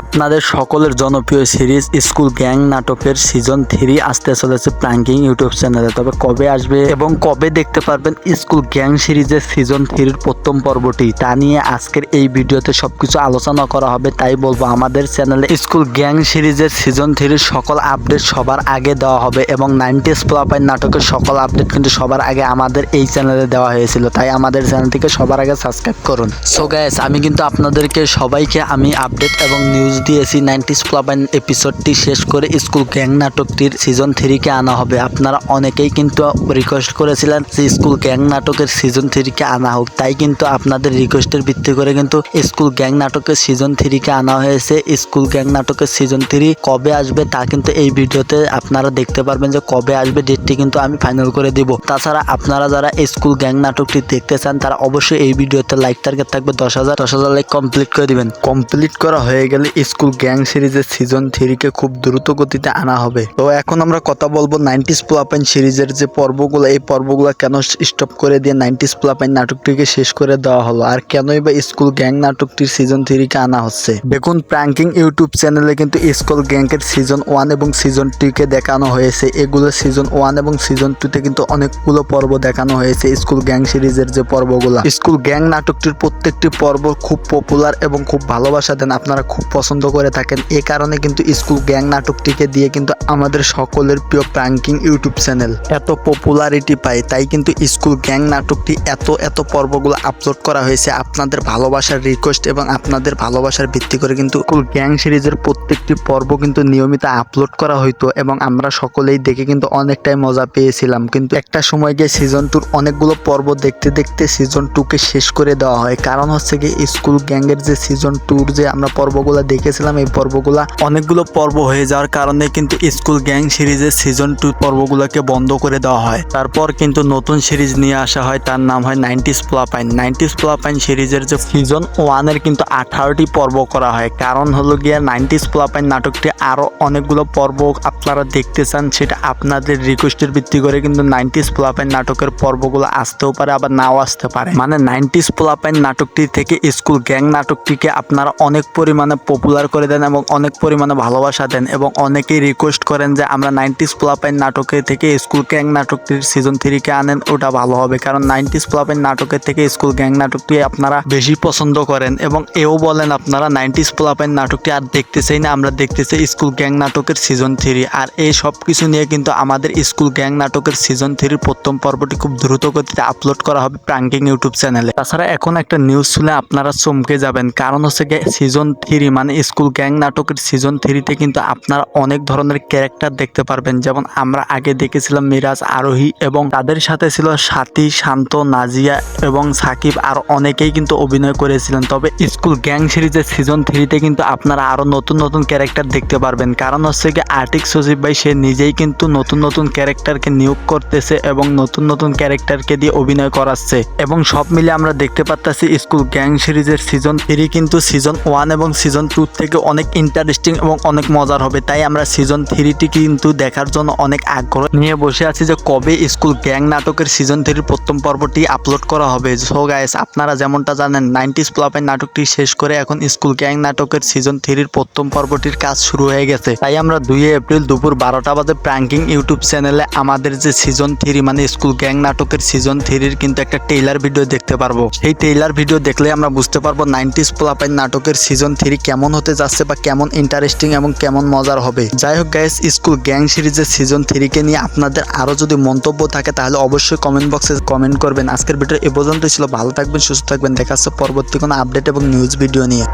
আপনাদের সকলের জনপ্রিয় সিরিজ স্কুল গ্যাং নাটকের সিজন থ্রি আসতে চলেছে প্রাঙ্কিং ইউটিউব চ্যানেলে। তবে কবে আসবে এবং কবে দেখতে পারবেন স্কুল গ্যাং সিরিজের সিজন থ্রির প্রথম পর্বটি, তা নিয়ে আজকের এই ভিডিওতে সবকিছু আলোচনা করা হবে, তাই বলব আমাদের চ্যানেলে স্কুল গ্যাং সিরিজের সিজন থ্রির সকল আপডেট সবার আগে দেওয়া হবে এবং নাইনটিস প্লাপাইন নাটকের সকল আপডেট কিন্তু সবার আগে আমাদের এই চ্যানেলে দেওয়া হয়েছিল, তাই আমাদের চ্যানেলটিকে সবার আগে সাবস্ক্রাইব করুন। সো গ্যাস আমি কিন্তু আপনাদেরকে সবাইকে আমি আপডেট এবং দিয়েছি নাইনটিস প্লাবাইন এপিসোডটি শেষ করে স্কুল গ্যাং নাটকটির সিজন থ্রিকে আনা হবে। আপনারা অনেকেই কিন্তু রিকোয়েস্ট করেছিলেন যে স্কুল গ্যাং নাটকের সিজন থ্রিকে আনা হোক। তাই কিন্তু আপনাদের রিকোয়েস্টের ভিত্তি করে কিন্তু স্কুল গ্যাং নাটকের সিজন থ্রিকে আনা হয়েছে। স্কুল গ্যাং নাটকের সিজন থ্রি কবে আসবে তা কিন্তু এই ভিডিওতে আপনারা দেখতে পারবেন যে কবে আসবে ডেটটি কিন্তু আমি ফাইনাল করে দিব। তাছাড়া আপনারা যারা স্কুল গ্যাং নাটকটি দেখতে চান, তারা অবশ্যই এই ভিডিওতে লাইক টার্গেট থাকবে দশ হাজার। দশ হাজার লাইক কমপ্লিট করে দিবেন। কমপ্লিট করা হয়ে গেলে স্কুল গ্যাং সিরিজের সিজন থ্রিকে খুব দ্রুত গতিতে আনা হবে। তো এখন আমরা কথা বলব নাইনটিস প্লাপাইন সিরিজের যে পর্বগুলো, এই পর্বগুলো কেন স্টপ করে দিয়ে নাইনটিস প্লাপাইন নাটকটিকে শেষ করে দেওয়া হলো? আর কেনই বা স্কুল গ্যাং নাটকটির সিজন থ্রিকে আনা হচ্ছে? দেখুন, প্র্যাঙ্কিং ইউটিউব চ্যানেলে কিন্তু স্কুল গ্যাংয়ের সিজন ওয়ান এবং সিজন টুকে দেখানো হয়েছে। এগুলো সিজন ওয়ান এবং সিজন টুতে কিন্তু অনেকগুলো পর্ব দেখানো হয়েছে স্কুল গ্যাং সিরিজের যে পর্বগুলো। স্কুল গ্যাং নাটকটির প্রত্যেকটি পর্ব খুব পপুলার এবং খুব ভালোবাসা দেন। আপনারা খুব পছন্দ করে থাকেন। এ কারণে কিন্তু স্কুল গ্যাং নাটকটিকে দিয়ে কিন্তু আমাদের সকলের প্রিয় প্র্যাঙ্কিং ইউটিউব চ্যানেল এত পপুলারিটি পায়। তাই কিন্তু স্কুল গ্যাং নাটকটি এত এত পর্বগুলো আপলোড করা হয়েছে। আপনাদের ভালোবাসার রিকোয়েস্ট এবং আপনাদের ভালোবাসার ভিত্তি করে কিন্তু স্কুল গ্যাং সিরিজের প্রত্যেকটি পর্ব কিন্তু নিয়মিত আপলোড করা হইতো এবং আমরা সকলেই দেখে কিন্তু অনেকটাই মজা পেয়েছিলাম। কিন্তু একটা সময় গিয়ে সিজন টুর অনেকগুলো পর্ব দেখতে দেখতে সিজন টুকে শেষ করে দেওয়া হয়। কারণ হচ্ছে কি স্কুল গ্যাংয়ের যে সিজন টুর যে আমরা পর্বগুলো দেখেছিলাম এই পর্বগুলা। অনেকগুলো পর্ব হয়ে যাওয়ার কারণে কিন্তু স্কুল গ্যাং সিরিজের সিজন টু পর্বগুলোকে বন্ধ করে দেওয়া হয়। তারপর কিন্তু নতুন সিরিজ নিয়ে আসা হয়, তার নাম হয় নাইনটিস প্লাপাইন নাইনটিস প্লাপাইন সিরিজের যে সিজন ওয়ানের কিন্তু আঠারোটি পর্ব করা হয়। কারণ হলো গিয়ে নাইনটিস প্লাপাইন নাটকটি আরও অনেকগুলো পর্ব আপনারা দেখতে চান, সেটা আপনাদের রিকোয়েস্টের ভিত্তি করে কিন্তু নাইনটিস প্লাপাইন নাটকের পর্বগুলো আসতেও পারে, আবার নাও আসতে পারে। মানে নাইনটিস প্লাপাইন নাটকটি থেকে স্কুল গ্যাং নাটকটিকে আপনারা অনেক পরিমাণে পপুলার করে দেন এবং অনেক পরিমাণে ভালোবাসা দেন এবং অনেকেই রিকোয়েস্ট করেন যে আমরা নাইনটিস প্লাপাইন নাটকের থেকে স্কুল গ্যাং নাটকটির সিজন থ্রিকে আনেন, ওটা ভালো হবে। কারণ নাইনটিস প্লাপাইন নাটকের থেকে স্কুল গ্যাং নাটকটি আপনারা বেশি পছন্দ করেন এবং এও বলেন আপনারা নাইনটিস প্লাপাইন নাটকটি আর দেখতে চাই না, আমরা দেখতে চাই স্কুল গ্যাং নাটকের সিজন থ্রি আর এই সব কিছু নিয়ে কিন্তু আমাদের স্কুল গ্যাং নাটকের সিজন থ্রির প্রথম পর্বটি খুব দ্রুত গতিতে আপলোড করা হবে প্রাঙ্কিং ইউটিউব চ্যানেলে। তাছাড়া এখন একটা নিউজ শুনে আপনারা চমকে যাবেন, কারণ হচ্ছে সিজন থ্রি মানে স্কুল গ্যাং নাটকের সিজন থ্রিতে কিন্তু আপনারা অনেক ধরনের ক্যারেক্টার দেখতে পারবেন। যেমন আমরা আগে দেখেছিলাম মিরাজ, আরোহী এবং তাদের সাথে ছিল সাথী, শান্ত, নাজিয়া এবং সাকিব আর অনেকেই কিন্তু অভিনয় করেছিলেন। তবে স্কুল গ্যাং সিরিজের সিজন থ্রিতে কিন্তু আপনারা আরও নতুন নতুন ক্যারেক্টার দেখতে পারবেন। কারণ হচ্ছে কি আর্টিক সজীব ভাই, সে নিজেই কিন্তু নতুন নতুন ক্যারেক্টারকে নিয়োগ করতেছে এবং নতুন নতুন ক্যারেক্টারকে দিয়ে অভিনয় করাচ্ছে। এবং সব মিলে আমরা দেখতে পাচ্ছি স্কুল গ্যাং সিরিজের সিজন থ্রি কিন্তু সিজন ওয়ান এবং সিজন টু থেকে অনেক ইন্টারেস্টিং এবং অনেক মজার হবে। তাই আমরা সিজন থ্রিটি কিন্তু দেখার জন্য অনেক আগ্রহ নিয়ে বসে আছি যে কবে স্কুল গ্যাং নাটকের সিজন থ্রির প্রথম পর্বটি আপলোড করা হবে। সো গাইস আপনারা যেমনটা জানেন নাইনটিস প্লাপের নাটকটি শেষ করে এখন স্কুল গ্যাং নাটকের সিজন থ্রির প্রথম পর্বটির কাজ শুরু হয়ে গেছে। তাই আমরা দুই এপ্রিল দুপুর বারোটা বাজে প্র্যাঙ্কিং ইউটিউব চ্যানেলে আমাদের যে সিজন থ্রি মানে স্কুল গ্যাং নাটকের সিজন থ্রির কিন্তু একটা টেইলার ভিডিও দেখতে পারব। সেই টেইলার ভিডিও দেখলে আমরা বুঝতে পারব নাইনটিস প্লাপের নাটকের সিজন থ্রি কেমন হতে যাচ্ছে বা কেমন ইন্টারেস্টিং এবং কেমন মজার হবে। যাই হোক গাইস স্কুল গ্যাং সিরিজের সিজন থ্রিকে নিয়ে আপনাদের আরও যদি মন্তব্য থাকে, তাহলে অবশ্যই কমেন্ট বক্সে কমেন্ট করবেন। আজকের ভিডিও এ পর্যন্তই ছিল। ভালো থাকবেন, সুস্থ থাকবেন। দেখা হচ্ছে পরবর্তী কোনো আপডেট এবং নিউজ ভিডিও নিয়ে।